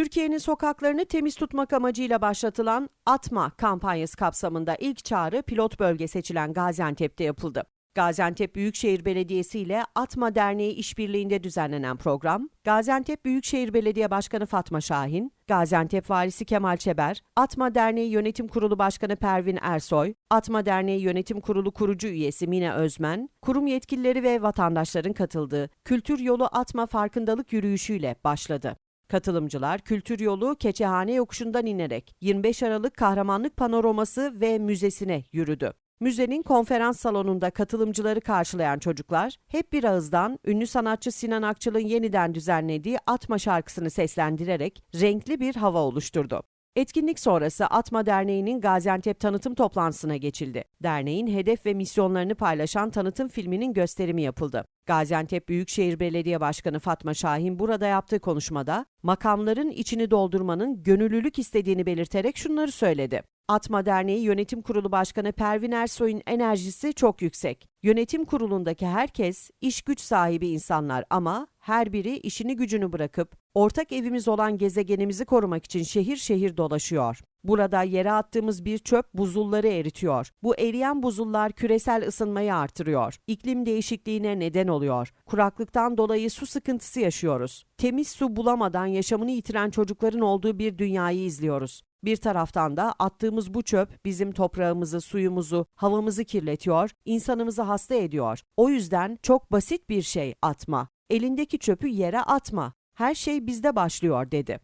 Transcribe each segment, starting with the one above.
Türkiye'nin sokaklarını temiz tutmak amacıyla başlatılan Atma kampanyası kapsamında ilk çağrı pilot bölge seçilen Gaziantep'te yapıldı. Gaziantep Büyükşehir Belediyesi ile Atma Derneği işbirliğinde düzenlenen program, Gaziantep Büyükşehir Belediye Başkanı Fatma Şahin, Gaziantep Valisi Kemal Çeber, Atma Derneği Yönetim Kurulu Başkanı Pervin Ersoy, Atma Derneği Yönetim Kurulu kurucu üyesi Mine Özmen, kurum yetkilileri ve vatandaşların katıldığı Kültür Yolu Atma farkındalık yürüyüşüyle başladı. Katılımcılar Kültür Yolu Keçehane Yokuşu'ndan inerek 25 Aralık Kahramanlık Panoraması ve Müzesi'ne yürüdü. Müzenin konferans salonunda katılımcıları karşılayan çocuklar hep bir ağızdan ünlü sanatçı Sinan Akçıl'ın yeniden düzenlediği Atma şarkısını seslendirerek renkli bir hava oluşturdu. Etkinlik sonrası Atma Derneği'nin Gaziantep tanıtım toplantısına geçildi. Derneğin hedef ve misyonlarını paylaşan tanıtım filminin gösterimi yapıldı. Gaziantep Büyükşehir Belediye Başkanı Fatma Şahin burada yaptığı konuşmada makamların içini doldurmanın gönüllülük istediğini belirterek şunları söyledi. Atma Derneği Yönetim Kurulu Başkanı Pervin Ersoy'un enerjisi çok yüksek. Yönetim kurulundaki herkes iş güç sahibi insanlar ama her biri işini gücünü bırakıp ortak evimiz olan gezegenimizi korumak için şehir şehir dolaşıyor. Burada yere attığımız bir çöp buzulları eritiyor. Bu eriyen buzullar küresel ısınmayı artırıyor. İklim değişikliğine neden oluyor. Kuraklıktan dolayı su sıkıntısı yaşıyoruz. Temiz su bulamadan yaşamını yitiren çocukların olduğu bir dünyayı izliyoruz. Bir taraftan da attığımız bu çöp bizim toprağımızı, suyumuzu, havamızı kirletiyor, insanımızı hasta ediyor. O yüzden çok basit bir şey atma. Elindeki çöpü yere atma. Her şey bizde başlıyor dedi.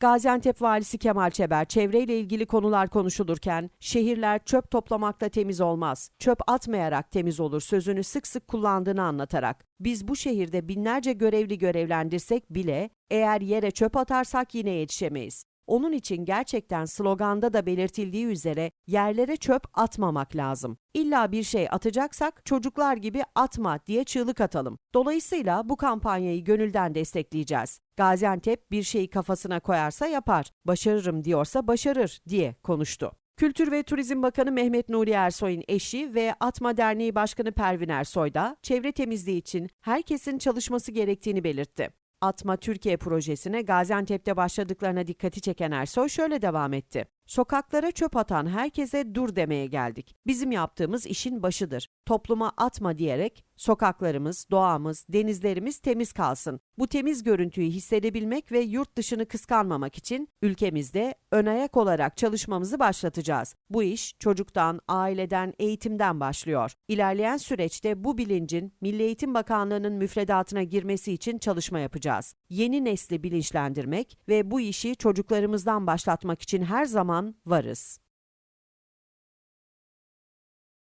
Gaziantep Valisi Kemal Çeber çevreyle ilgili konular konuşulurken şehirler çöp toplamakla temiz olmaz, çöp atmayarak temiz olur sözünü sık sık kullandığını anlatarak biz bu şehirde binlerce görevli görevlendirsek bile eğer yere çöp atarsak yine yetişemeyiz. Onun için gerçekten sloganda da belirtildiği üzere yerlere çöp atmamak lazım. İlla bir şey atacaksak çocuklar gibi atma diye çığlık atalım. Dolayısıyla bu kampanyayı gönülden destekleyeceğiz. Gaziantep bir şeyi kafasına koyarsa yapar, başarırım diyorsa başarır diye konuştu. Kültür ve Turizm Bakanı Mehmet Nuri Ersoy'un eşi ve Atma Derneği Başkanı Pervin Ersoy da çevre temizliği için herkesin çalışması gerektiğini belirtti. Atma Türkiye projesine Gaziantep'te başladıklarına dikkati çeken Ersoy şöyle devam etti. Sokaklara çöp atan herkese dur demeye geldik. Bizim yaptığımız işin başıdır. Topluma atma diyerek sokaklarımız, doğamız, denizlerimiz temiz kalsın. Bu temiz görüntüyü hissedebilmek ve yurt dışını kıskanmamak için ülkemizde ön ayak olarak çalışmamızı başlatacağız. Bu iş çocuktan, aileden, eğitimden başlıyor. İlerleyen süreçte bu bilincin Milli Eğitim Bakanlığı'nın müfredatına girmesi için çalışma yapacağız. Yeni nesli bilinçlendirmek ve bu işi çocuklarımızdan başlatmak için her zaman varız.